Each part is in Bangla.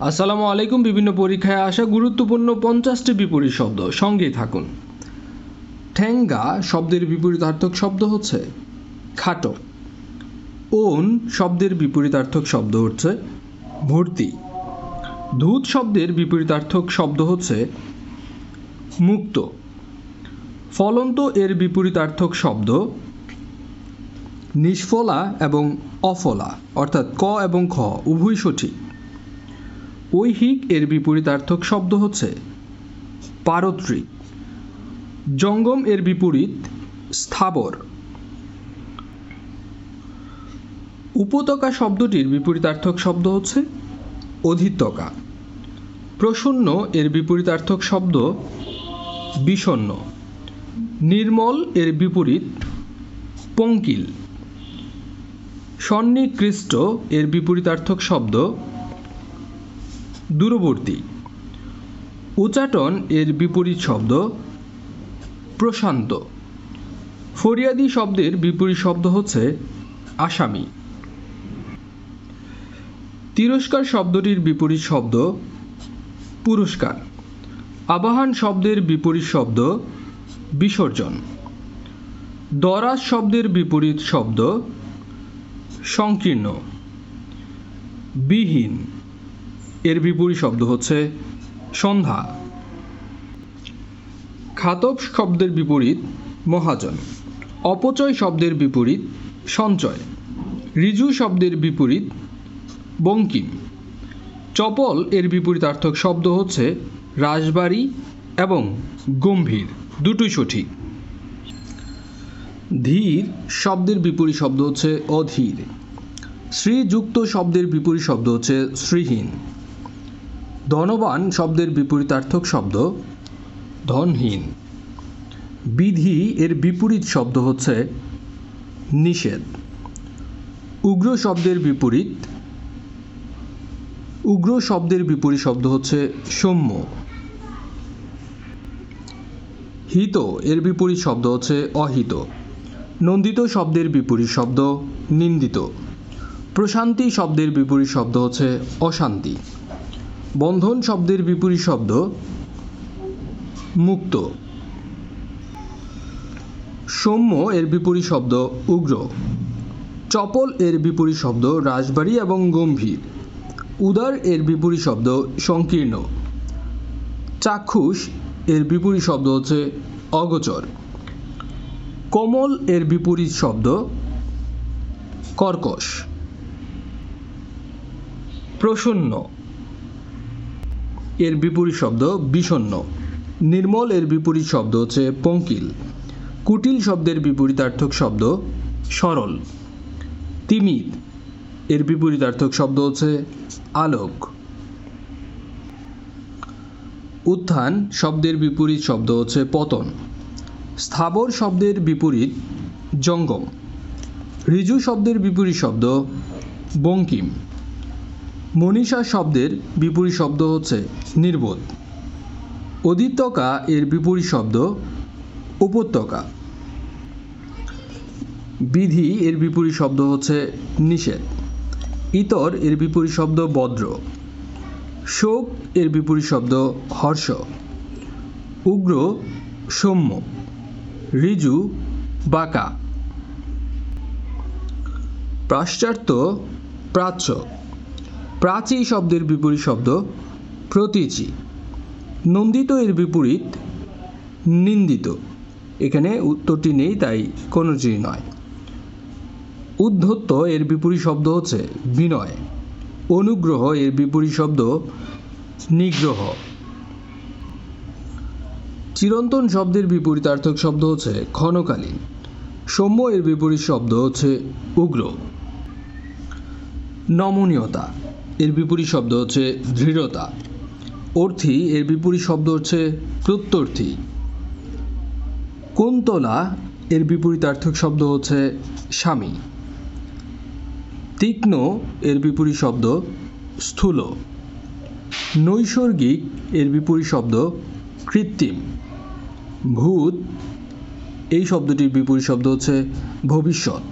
আসসালামু আলাইকুম, বিভিন্ন পরীক্ষায় আসা গুরুত্বপূর্ণ পঞ্চাশটি বিপরীত শব্দ। সঙ্গেই থাকুন। ঠেঙ্গা শব্দের বিপরীতার্থক শব্দ হচ্ছে খাটো। ওন শব্দের বিপরীতার্থক শব্দ হচ্ছে ভর্তি। ধূত শব্দের বিপরীতার্থক শব্দ হচ্ছে মুক্ত। ফলন্ত এর বিপরীতার্থক শব্দ নিষ্ফলা এবং অফলা, অর্থাৎ ক এবং খ, উভয় সঠিক। ঐহিক এর বিপরীতার্থক শব্দ হচ্ছে পারত্রিক। জঙ্গম এর বিপরীত স্থাবর। উপত্যকা শব্দটির বিপরীতার্থক শব্দ হচ্ছে অধিত্যকা। প্রসন্ন এর বিপরীতার্থক শব্দ বিষণ্ণ নির্মল এর বিপরীত পঙ্কিল। সন্নিকৃষ্ট এর বিপরীতার্থক শব্দ দূরবর্তী। উচাটন এর বিপরীত শব্দ প্রশান্ত। ফরিয়াদি শব্দের বিপরীত শব্দ হচ্ছে আসামি। তিরস্কার শব্দটির বিপরীত শব্দ পুরস্কার। আবাহন শব্দের বিপরীত শব্দ বিসর্জন। দরাজ শব্দের বিপরীত শব্দ সংকীর্ণ। বিহীন। এর বিপরীত শব্দ হচ্ছে সন্ধ্যা। খাতব শব্দের বিপরীত মহাজন, অপচয় শব্দের বিপরীত সঞ্চয় ঋজু শব্দের বিপরীত বঙ্কিম। চপল এর বিপরীতার্থক শব্দ হচ্ছে রাজবাড়ি এবং গম্ভীর, দুটোই সঠিক। ধীর শব্দের বিপরীত শব্দ হচ্ছে অধীর, শ্রীযুক্ত শব্দের বিপরীত শব্দ হচ্ছে শ্রীহীন। ধনবান শব্দের বিপরীতার্থক শব্দ ধনহীন। বিধি এর বিপরীত শব্দ হচ্ছে নিষেধ। উগ্র শব্দের বিপরীত, উগ্র শব্দের বিপরীত শব্দ হচ্ছে সৌম্য। হিত এর বিপরীত শব্দ হচ্ছে অহিত। নন্দিত শব্দের বিপরীত শব্দ নিন্দিত। প্রশান্তি শব্দের বিপরীত শব্দ হচ্ছে অশান্তি। বন্ধন শব্দের বিপরীত শব্দ মুক্ত। সৌম্য এর বিপরীত শব্দ উগ্র। চপল এর বিপরীত শব্দ রাজবাড়ি এবং গম্ভীর। উদার এর বিপরীত শব্দ সংকীর্ণ। চাক্ষুষ এর বিপরীত শব্দ হচ্ছে অগোচর। কোমল এর বিপরীত শব্দ কর্কশ। প্রসন্ন। এর বিপরীত শব্দ বিষণ্ণ। নির্মল এর বিপরীত শব্দ হচ্ছে পঙ্কিল। কুটিল শব্দের বিপরীতার্থক শব্দ সরল। তিমির এর বিপরীতার্থক শব্দ হচ্ছে আলোক। উত্থান শব্দের বিপরীত শব্দ হচ্ছে পতন। স্থাবর শব্দের বিপরীত জঙ্গম। ঋজু শব্দের বিপরীত শব্দ বঙ্কিম। মনীষা শব্দের বিপরীত শব্দ হচ্ছে নির্বোধ। অদিত্যকা এর বিপরীত শব্দ উপত্যকা। বিধি এর বিপরীত শব্দ হচ্ছে নিষেধ। ইতর এর বিপরীত শব্দ বদ্র। শোক এর বিপরীত শব্দ হর্ষ। উগ্র সৌম্য। ঋজু বাঁকা। পাশ্চাত্য প্রাচ্য। প্রাচী শব্দের বিপরীত শব্দ প্রতীচী। নন্দিত এর বিপরীত নিন্দিত। এখানে উত্তরটি নেই, তাই কোনোটিই নয়। উদ্ধত্ত এর বিপরীত শব্দ হচ্ছে বিনয়। অনুগ্রহ এর বিপরীত শব্দ নিগ্রহ। চিরন্তন শব্দের বিপরীতার্থক শব্দ হচ্ছে ক্ষণকালীন। সৌম্য এর বিপরীত শব্দ হচ্ছে উগ্র। নমনীয়তা। এর বিপরীত শব্দ হচ্ছে দৃঢ়তা। অর্থি এর বিপরীত শব্দ হচ্ছে প্রত্যর্থী। কুন্তলা এর বিপরীতার্থক শব্দ হচ্ছে স্বামী। তীক্ষ্ণ এর বিপরীত শব্দ স্থূল। নৈসর্গিক এর বিপরীত শব্দ কৃত্রিম। ভূত এই শব্দটির বিপরীত শব্দ হচ্ছে ভবিষ্যৎ।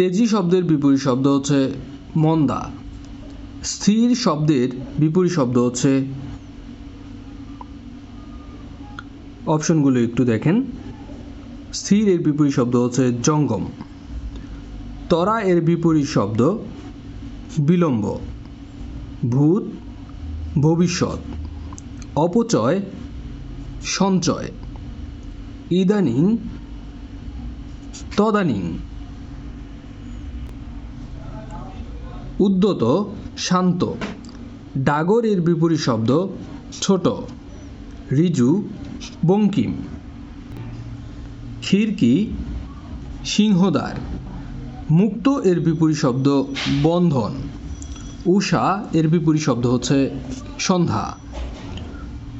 তেজি শব্দের বিপরীত শব্দ হচ্ছে মন্দা। স্থির শব্দের বিপরীত শব্দ হচ্ছে অপশনগুলো একটু দেখেন। স্থির এর বিপরীত শব্দ হচ্ছে জঙ্গম। তরা এর বিপরীত শব্দ বিলম্ব। ভূত ভবিষ্যৎ। অপচয় সঞ্চয়। ইদানিং তদানীং। উদ্যত, শান্ত। ডাগর এর বিপরীত শব্দ ছোট। রিজু, বঙ্কিম। খিড়কি, সিংহদ্বার। মুক্ত এর বিপরীত শব্দ বন্ধন। উষা এর বিপরীত শব্দ হচ্ছে সন্ধ্যা।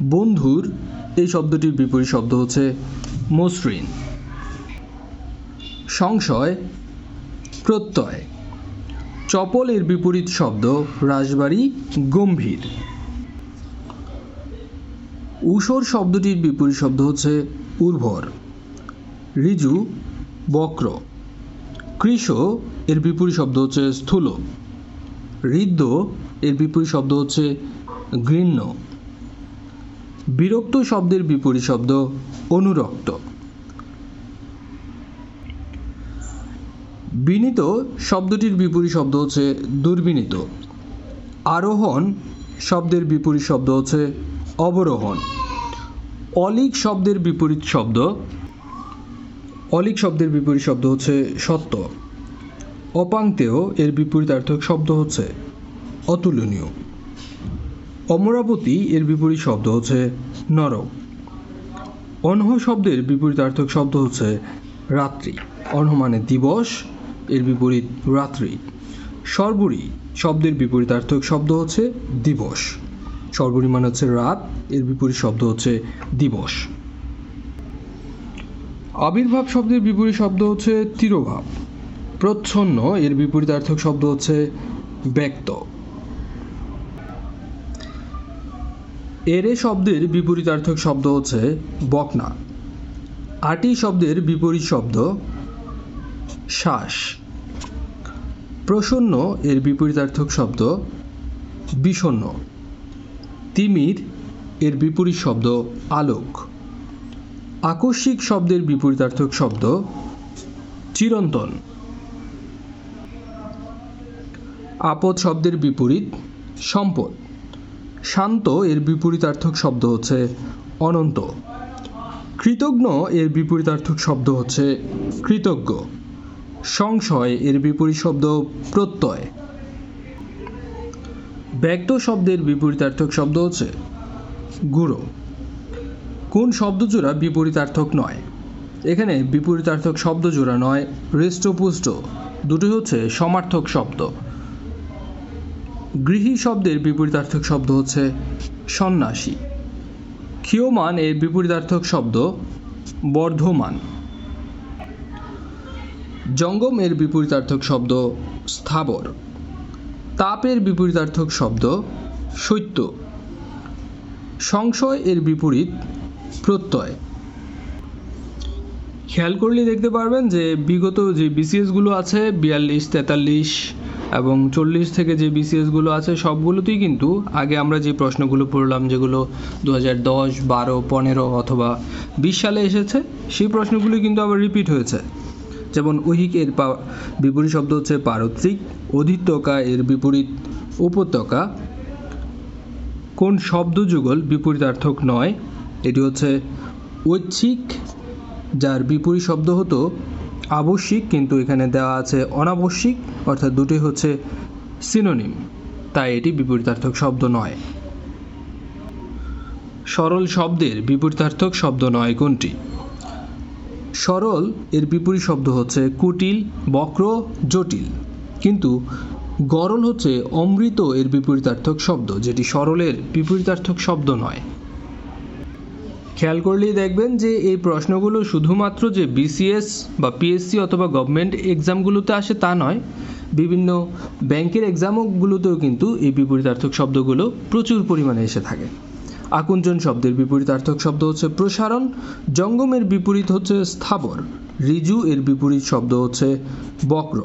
বন্ধুর এই শব্দটির বিপরীত শব্দ হচ্ছে মসৃণ। সংশয়, প্রত্যয়। চপল এর বিপরীত শব্দ রাজবাড়ি গম্ভীর। ঊষর শব্দটির বিপরীত শব্দ হচ্ছে উর্বর। ঋজু বক্র। কৃষ এর বিপরীত শব্দ হচ্ছে স্থূল। হৃদ্য এর বিপরীত শব্দ হচ্ছে ঘৃণ্য। বিরক্ত শব্দের বিপরীত শব্দ অনুরক্ত। বিনীত শব্দটির বিপরীত শব্দ হচ্ছে দুর্বিনীত। আরোহণ শব্দের বিপরীত শব্দ হচ্ছে অবরোহণ। অলিক শব্দের বিপরীত শব্দ, অলিক শব্দের বিপরীত শব্দ হচ্ছে সত্য। অপাংতেয় এর বিপরীতার্থক শব্দ হচ্ছে অতুলনীয়। অমরাবতী এর বিপরীত শব্দ হচ্ছে নরক। অনহ শব্দের বিপরীতার্থক শব্দ হচ্ছে রাত্রি। অনহ মানে দিবস এর বিপরীত রাত্রি। সর্বরী শব্দের বিপরীতার্থক শব্দ হচ্ছে দিবস। সর্বরী মানে হচ্ছে রাত, এর বিপরীত শব্দ হচ্ছে দিবস। আবির্ভাব শব্দের বিপরীত শব্দ হচ্ছে তিরোভাব। প্রচ্ছন্ন, এর বিপরীতার্থক শব্দ হচ্ছে ব্যক্ত। এরে শব্দের বিপরীতার্থক শব্দ হচ্ছে বকনা। আটি শব্দের বিপরীত শব্দ শ্বাস। প্রসন্ন এর বিপরীতার্থক শব্দ বিষণ্ণ। তিমির এর বিপরীত শব্দ আলোক। আকস্মিক শব্দের বিপরীতার্থক শব্দ চিরন্তন। আপদ শব্দের বিপরীত সম্পদ। শান্ত এর বিপরীতার্থক শব্দ হচ্ছে অনন্ত। কৃতজ্ঞ এর বিপরীতার্থক শব্দ হচ্ছে কৃতজ্ঞ। সংশয় এর বিপরীত শব্দ প্রত্যয়। ব্যক্ত শব্দের বিপরীতার্থক শব্দ হচ্ছে গুঁড়ো। কোন শব্দজোড়া বিপরীতার্থক নয়? এখানে বিপরীতার্থক শব্দজোড়া নয়, হৃষ্টপুষ্ট। দুটি হচ্ছে সমার্থক শব্দ। গৃহী শব্দের বিপরীতার্থক শব্দ হচ্ছে সন্ন্যাসী। ক্ষীয়মান এর বিপরীতার্থক শব্দ বর্ধমান। জঙ্গম এর বিপরীতার্থক শব্দ স্থাবর। তাপের বিপরীতার্থক শব্দ শৈত্য সংশয় এর বিপরীত প্রত্যয়। খেয়াল করলে দেখতে পারবেন যে বিগত যে বিসিএসগুলো আছে, বিয়াল্লিশ, তেতাল্লিশ এবং চল্লিশ থেকে যে বিসিএসগুলো আছে, সবগুলোতেই কিন্তু আগে আমরা যে প্রশ্নগুলো পড়লাম, যেগুলো দু হাজার দশ, বারো, পনেরো অথবা বিশ সালে এসেছে, সেই প্রশ্নগুলো কিন্তু আবার রিপিট হয়েছে। যেমন ঐহিক এর বিপরীত শব্দ হচ্ছে পারত্রিক অধিত্যকা এর বিপরীত উপত্যকা। কোন শব্দযুগল বিপরীতার্থক নয়, এটি হচ্ছে ঐচ্ছিক, যার বিপরীত শব্দ হতো আবশ্যিক, কিন্তু এখানে দেওয়া আছে অনাবশ্যিক, অর্থাৎ দুটি হচ্ছে সিনোনিম তাই এটি বিপরীতার্থক শব্দ নয়। সরল শব্দের বিপরীতার্থক শব্দ নয় কোনটি? সরল এর বিপরীত শব্দ হচ্ছে কুটিল, বক্র, জটিল। কিন্তু গরল হচ্ছে অমৃত এর বিপরীতার্থক শব্দ, যেটি সরলের বিপরীতার্থক শব্দ নয়। খেয়াল করলেই দেখবেন যে এই প্রশ্নগুলো শুধুমাত্র যে বিসিএস বা পিএসসি অথবা গভর্নমেন্ট এক্সামগুলোতে আসে তা নয়, বিভিন্ন ব্যাংকের এক্সামগুলোতেও কিন্তু এই বিপরীতার্থক শব্দগুলো প্রচুর পরিমাণে এসে থাকে। আকুঞ্চন শব্দের বিপরীতার্থক শব্দ হচ্ছে প্রসারণ, জঙ্গমের বিপরীত হচ্ছে স্থাবর ঋজু এর বিপরীত শব্দ হচ্ছে বক্র।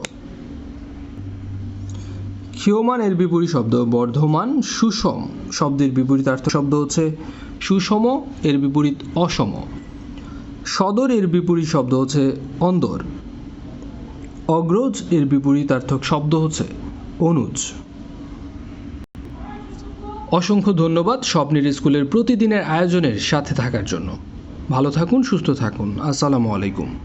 ক্ষীয়মান এর বিপরীত শব্দ বর্ধমান, সুষম শব্দের বিপরীতার্থ শব্দ হচ্ছে সুষম এর বিপরীত অসম। সদর এর বিপরীত শব্দ হচ্ছে অন্দর। অগ্রজ এর বিপরীতার্থক শব্দ হচ্ছে অনুজ। অসংখ্য ধন্যবাদ স্বপ্নের স্কুলের প্রতিদিনের আয়োজনের সাথে থাকার জন্য। ভালো থাকুন, সুস্থ থাকুন। আসসালামু আলাইকুম।